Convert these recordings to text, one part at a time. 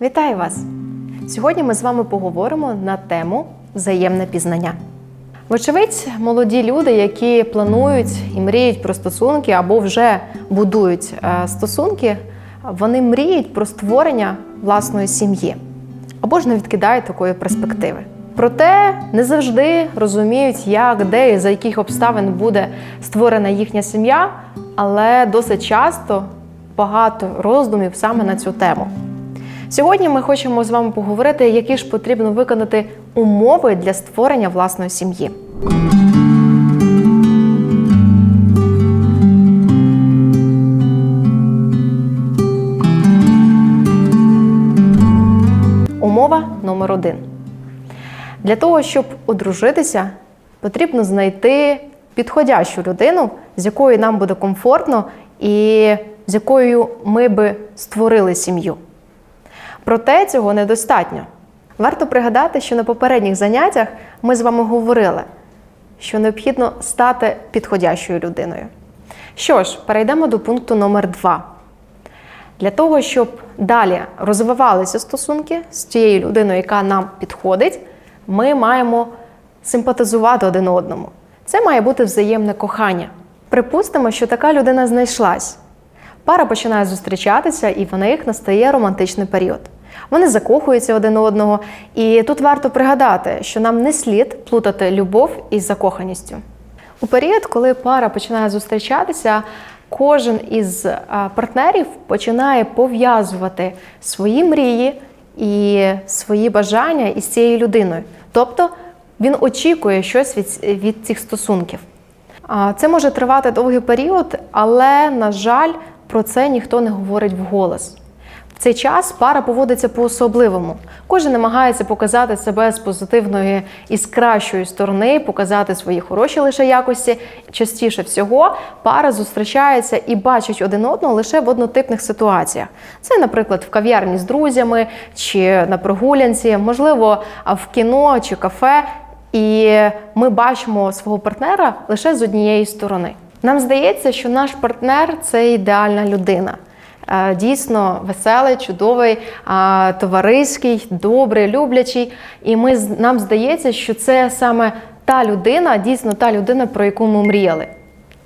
Вітаю вас! Сьогодні ми з вами поговоримо на тему взаємне пізнання. Вочевидь, молоді люди, які планують і мріють про стосунки або вже будують е, стосунки, вони мріють про створення власної сім'ї або ж не відкидають такої перспективи. Проте не завжди розуміють, як, де і за яких обставин буде створена їхня сім'я, але досить часто багато роздумів саме на цю тему. Сьогодні ми хочемо з вами поговорити, які ж потрібно виконати умови для створення власної сім'ї. Умова номер один. Для того, щоб одружитися, потрібно знайти підходящу людину, з якою нам буде комфортно і з якою ми би створили сім'ю. Проте цього недостатньо. Варто пригадати, що на попередніх заняттях ми з вами говорили, що необхідно стати підходящою людиною. Що ж, перейдемо до пункту номер 2. Для того, щоб далі розвивалися стосунки з тією людиною, яка нам підходить, ми маємо симпатизувати один одному. Це має бути взаємне кохання. Припустимо, що така людина знайшлась. Пара починає зустрічатися, і в них настає романтичний період. Вони закохуються один одного, і тут варто пригадати, що нам не слід плутати любов із закоханістю. У період, коли пара починає зустрічатися, кожен із партнерів починає пов'язувати свої мрії і свої бажання із цією людиною. Тобто він очікує щось від, від цих стосунків. Це може тривати довгий період, але, на жаль, про це ніхто не говорить вголос. Цей час пара поводиться по-особливому. Кожен намагається показати себе з позитивної і з кращої сторони, показати свої хороші лише якості. Частіше всього пара зустрічається і бачить один одного лише в однотипних ситуаціях. Це, наприклад, в кав'ярні з друзями чи на прогулянці, можливо, в кіно чи кафе. І ми бачимо свого партнера лише з однієї сторони. Нам здається, що наш партнер це ідеальна людина. Е, Дійсно веселий, чудовий, товариський, добрий, люблячий. І ми, нам здається, що це саме та людина, дійсно та людина, про яку ми мріяли.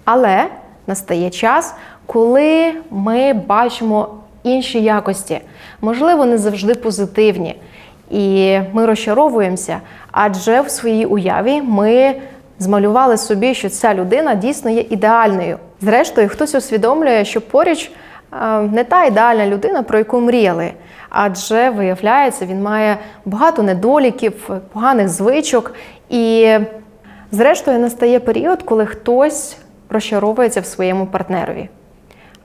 Але настає час, коли ми бачимо інші якості, можливо, не завжди позитивні. І ми розчаровуємося, адже в своїй уяві ми змалювали собі, що ця людина дійсно є ідеальною. Зрештою, хтось усвідомлює, що поруч е, не та ідеальна людина, про яку мріяли. Адже виявляється, він має багато недоліків, поганих звичок. І, зрештою, настає період, коли хтось розчаровується в своєму партнерові.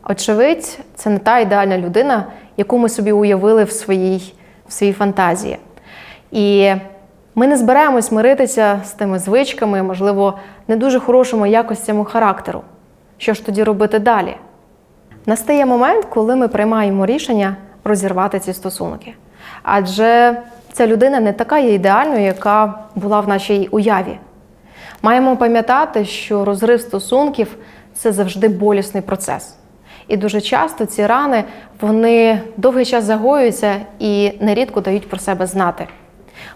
Очевидь, це не та ідеальна людина, яку ми собі уявили в своїй, в своїй фантазії. І ми не збираємось миритися з тими звичками, можливо, не дуже хорошими якостями характеру. Що ж тоді робити далі? Настає момент, коли ми приймаємо рішення розірвати ці стосунки. Адже ця людина не така є ідеальною, яка була в нашій уяві. Маємо пам'ятати, що розрив стосунків це завжди болісний процес. І дуже часто ці рани вони довгий час загоюються і нерідко дають про себе знати.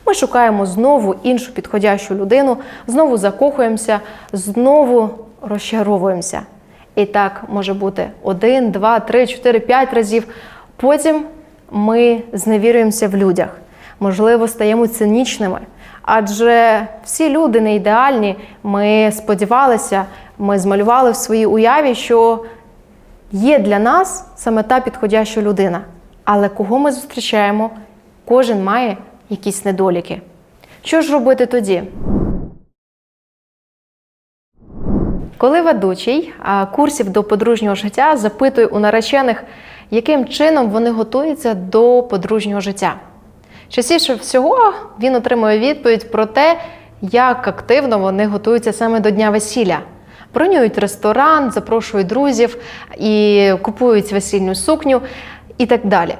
Ми шукаємо знову іншу підходящу людину, знову закохуємося, знову розчаровуємося. І так може бути один, два, три, чотири, п'ять разів. Потім ми зневірюємося в людях, можливо, стаємо цинічними. Адже всі люди не ідеальні. Ми сподівалися, ми змалювали в своїй уяві, що є для нас саме та підходяща людина. Але кого ми зустрічаємо, кожен має якісь недоліки. Що ж робити тоді? Коли ведучий курсів до подружнього життя запитує у наречених, яким чином вони готуються до подружнього життя. Частіше всього він отримує відповідь про те, як активно вони готуються саме до дня весілля. Бронюють ресторан, запрошують друзів і купують весільну сукню і так далі.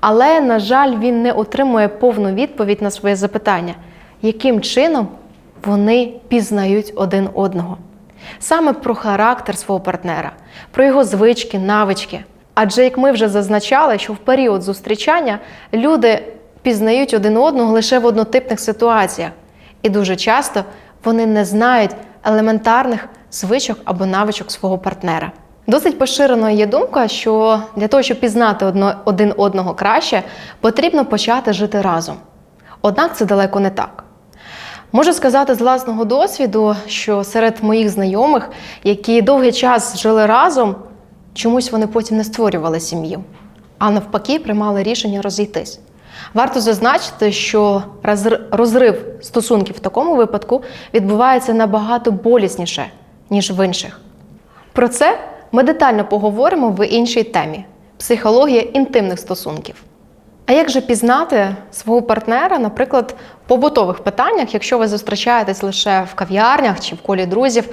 Але, на жаль, він не отримує повну відповідь на своє запитання, яким чином вони пізнають один одного. Саме про характер свого партнера, про його звички, навички. Адже, як ми вже зазначали, що в період зустрічання люди пізнають один одного лише в однотипних ситуаціях, і дуже часто вони не знають елементарних звичок або навичок свого партнера. Досить поширеною є думка, що для того, щоб пізнати одно- один одного краще, потрібно почати жити разом. Однак це далеко не так. Можу сказати з власного досвіду, що серед моїх знайомих, які довгий час жили разом, чомусь вони потім не створювали сім'ю, а навпаки, приймали рішення розійтись. Варто зазначити, що розрив стосунків в такому випадку відбувається набагато болісніше, ніж в інших. Про це ми детально поговоримо в іншій темі психологія інтимних стосунків. А як же пізнати свого партнера, наприклад, побутових питаннях, якщо ви зустрічаєтесь лише в кав'ярнях чи в колі друзів?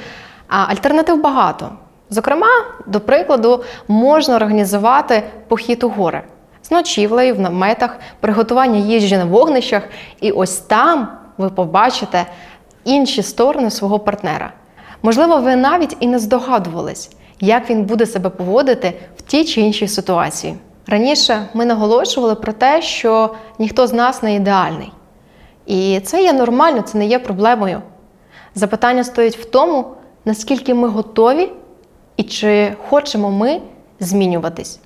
Альтернатив багато. Зокрема, до прикладу, можна організувати похід у гори з ночівлею в наметах, приготування їжі на вогнищах, і ось там ви побачите інші сторони свого партнера. Можливо, ви навіть і не здогадувались, як він буде себе поводити в тій чи іншій ситуації. Раніше ми наголошували про те, що ніхто з нас не ідеальний. І це є нормально, це не є проблемою. Запитання стоїть в тому, наскільки ми готові і чи хочемо ми змінюватись.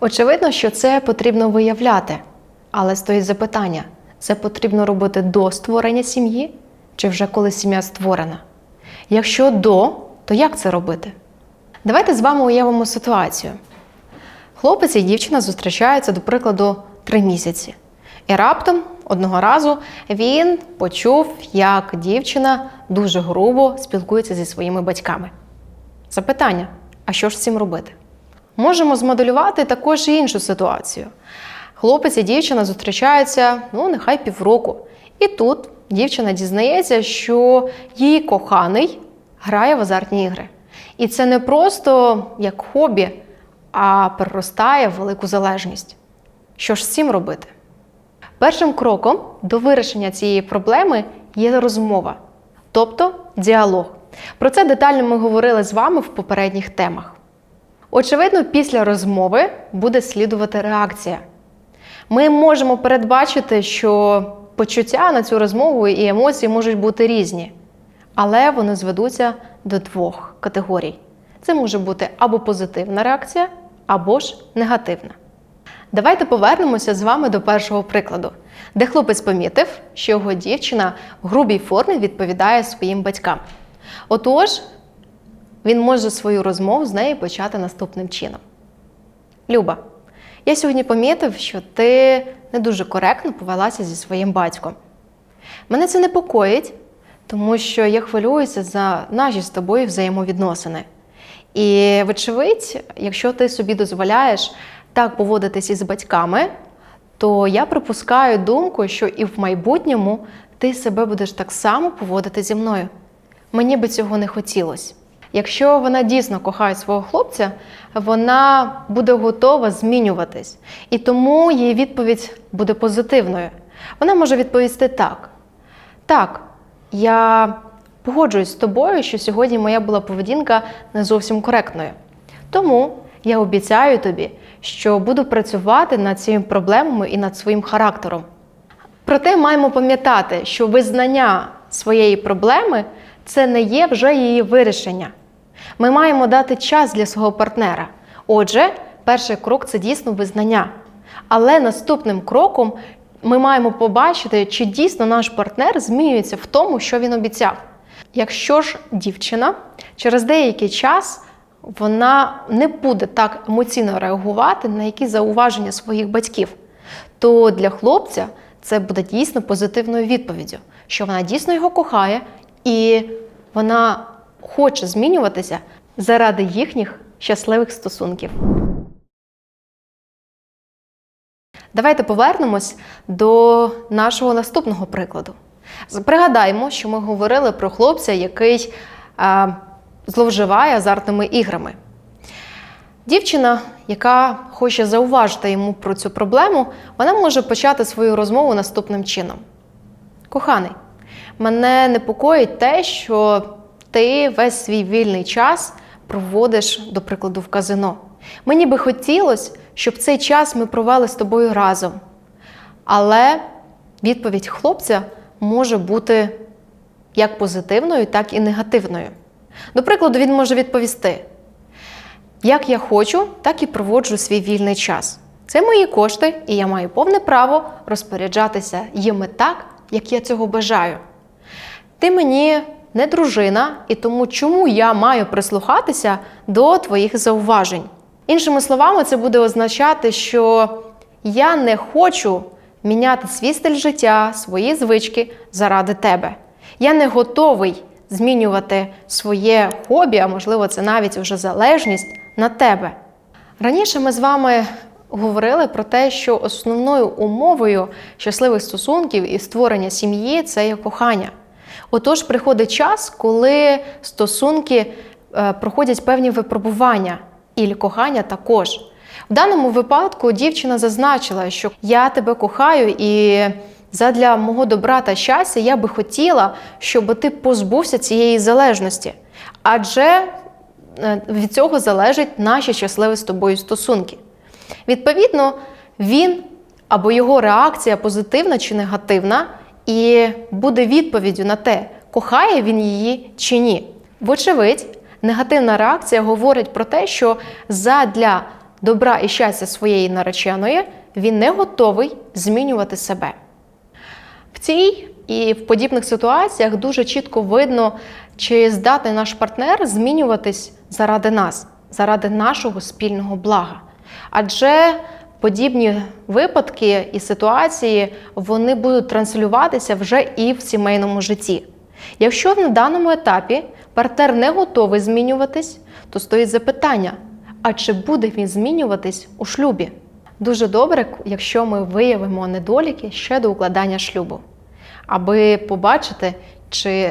Очевидно, що це потрібно виявляти, але стоїть запитання: це потрібно робити до створення сім'ї чи вже коли сім'я створена? Якщо до, то як це робити? Давайте з вами уявимо ситуацію. Хлопець і дівчина зустрічаються, до прикладу, три місяці. І раптом одного разу він почув, як дівчина дуже грубо спілкується зі своїми батьками. Запитання: а що ж з цим робити? Можемо змоделювати також іншу ситуацію. Хлопець і дівчина зустрічаються, ну, нехай півроку. І тут дівчина дізнається, що її коханий грає в азартні ігри. І це не просто як хобі, а переростає в велику залежність. Що ж з цим робити? Першим кроком до вирішення цієї проблеми є розмова, тобто діалог. Про це детально ми говорили з вами в попередніх темах. Очевидно, після розмови буде слідувати реакція. Ми можемо передбачити, що почуття на цю розмову і емоції можуть бути різні, але вони зведуться до двох категорій. Це може бути або позитивна реакція, або ж негативна. Давайте повернемося з вами до першого прикладу, де хлопець помітив, що його дівчина в грубій формі відповідає своїм батькам. Отож, він може свою розмову з нею почати наступним чином. Люба, я сьогодні помітив, що ти не дуже коректно повелася зі своїм батьком. Мене це непокоїть, тому що я хвилююся за наші з тобою взаємовідносини. І, вочевидь, якщо ти собі дозволяєш так поводитись із батьками, то я припускаю думку, що і в майбутньому ти себе будеш так само поводити зі мною. Мені би цього не хотілося. Якщо вона дійсно кохає свого хлопця, вона буде готова змінюватись. І тому її відповідь буде позитивною. Вона може відповісти так: так, я погоджуюсь з тобою, що сьогодні моя була поведінка не зовсім коректною. Тому я обіцяю тобі, що буду працювати над цими проблемами і над своїм характером. Проте маємо пам'ятати, що визнання своєї проблеми це не є вже її вирішення. Ми маємо дати час для свого партнера. Отже, перший крок це дійсно визнання. Але наступним кроком ми маємо побачити, чи дійсно наш партнер змінюється в тому, що він обіцяв. Якщо ж дівчина через деякий час вона не буде так емоційно реагувати на якісь зауваження своїх батьків, то для хлопця це буде дійсно позитивною відповіддю, що вона дійсно його кохає і вона хоче змінюватися заради їхніх щасливих стосунків. Давайте повернемось до нашого наступного прикладу. Пригадаємо, що ми говорили про хлопця, який зловживає азартними іграми. Дівчина, яка хоче зауважити йому про цю проблему, вона може почати свою розмову наступним чином: Коханий, мене непокоїть те, що ти весь свій вільний час проводиш, до прикладу, в казино. Мені би хотілося, щоб цей час ми провели з тобою разом. Але відповідь хлопця може бути як позитивною, так і негативною. До прикладу, він може відповісти: як я хочу, так і проводжу свій вільний час. Це мої кошти, і я маю повне право розпоряджатися їми так, як я цього бажаю. Ти мені не дружина, і тому чому я маю прислухатися до твоїх зауважень? Іншими словами, це буде означати, що я не хочу міняти свій стиль життя, свої звички заради тебе. Я не готовий змінювати своє хобі, а можливо, це навіть вже залежність на тебе. Раніше ми з вами говорили про те, що основною умовою щасливих стосунків і створення сім'ї це є кохання. Отож, приходить час, коли стосунки е, проходять певні випробування, і кохання також. В даному випадку дівчина зазначила, що я тебе кохаю, і задля мого добра та щастя я би хотіла, щоб ти позбувся цієї залежності. Адже е, від цього залежать наші щасливі з тобою стосунки. Відповідно, він або його реакція позитивна чи негативна, і буде відповіддю на те, кохає він її чи ні. Вочевидь, негативна реакція говорить про те, що задля добра і щастя своєї нареченої він не готовий змінювати себе. В цій і в подібних ситуаціях дуже чітко видно, чи здатний наш партнер змінюватись заради нас, заради нашого спільного блага. Адже подібні випадки і ситуації вони будуть транслюватися вже і в сімейному житті. Якщо на даному етапі партнер не готовий змінюватись, то стоїть запитання: а чи буде він змінюватись у шлюбі? Дуже добре, якщо ми виявимо недоліки ще до укладання шлюбу, аби побачити, чи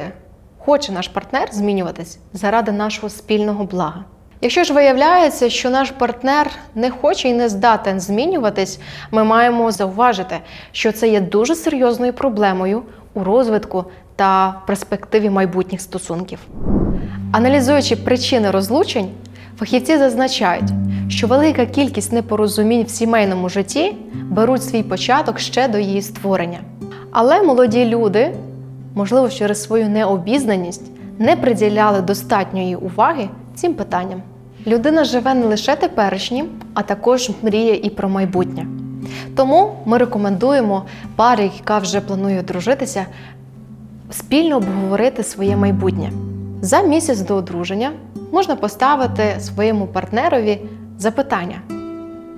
хоче наш партнер змінюватись заради нашого спільного блага. Якщо ж виявляється, що наш партнер не хоче і не здатен змінюватись, ми маємо зауважити, що це є дуже серйозною проблемою у розвитку та перспективі майбутніх стосунків. Аналізуючи причини розлучень, фахівці зазначають, що велика кількість непорозумінь в сімейному житті беруть свій початок ще до її створення. Але молоді люди, можливо, через свою необізнаність, не приділяли достатньої уваги цим питанням. Людина живе не лише теперішнім, а також мріє і про майбутнє. Тому ми рекомендуємо парі, яка вже планує одружитися, спільно обговорити своє майбутнє. За місяць до одруження можна поставити своєму партнерові запитання: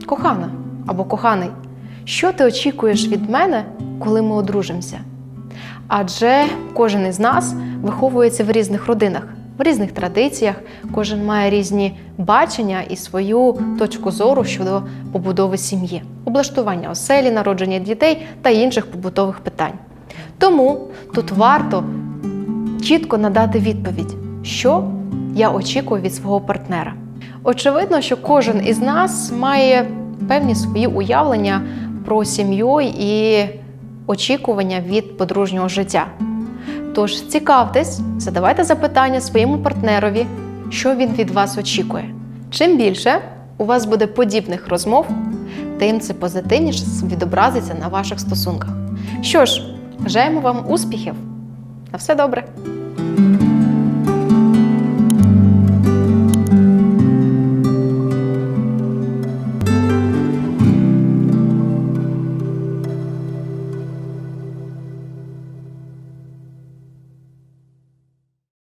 кохана або коханий, що ти очікуєш від мене, коли ми одружимося? Адже кожен із нас виховується в різних родинах, в різних традиціях, кожен має різні бачення і свою точку зору щодо побудови сім'ї, облаштування оселі, народження дітей та інших побутових питань. Тому тут варто чітко надати відповідь, що я очікую від свого партнера. Очевидно, що кожен із нас має певні свої уявлення про сім'ю і очікування від подружнього життя. Тож цікавтесь, задавайте запитання своєму партнерові, що він від вас очікує. Чим більше у вас буде подібних розмов, тим це позитивніше відобразиться на ваших стосунках. Що ж, бажаємо вам успіхів! На все добре!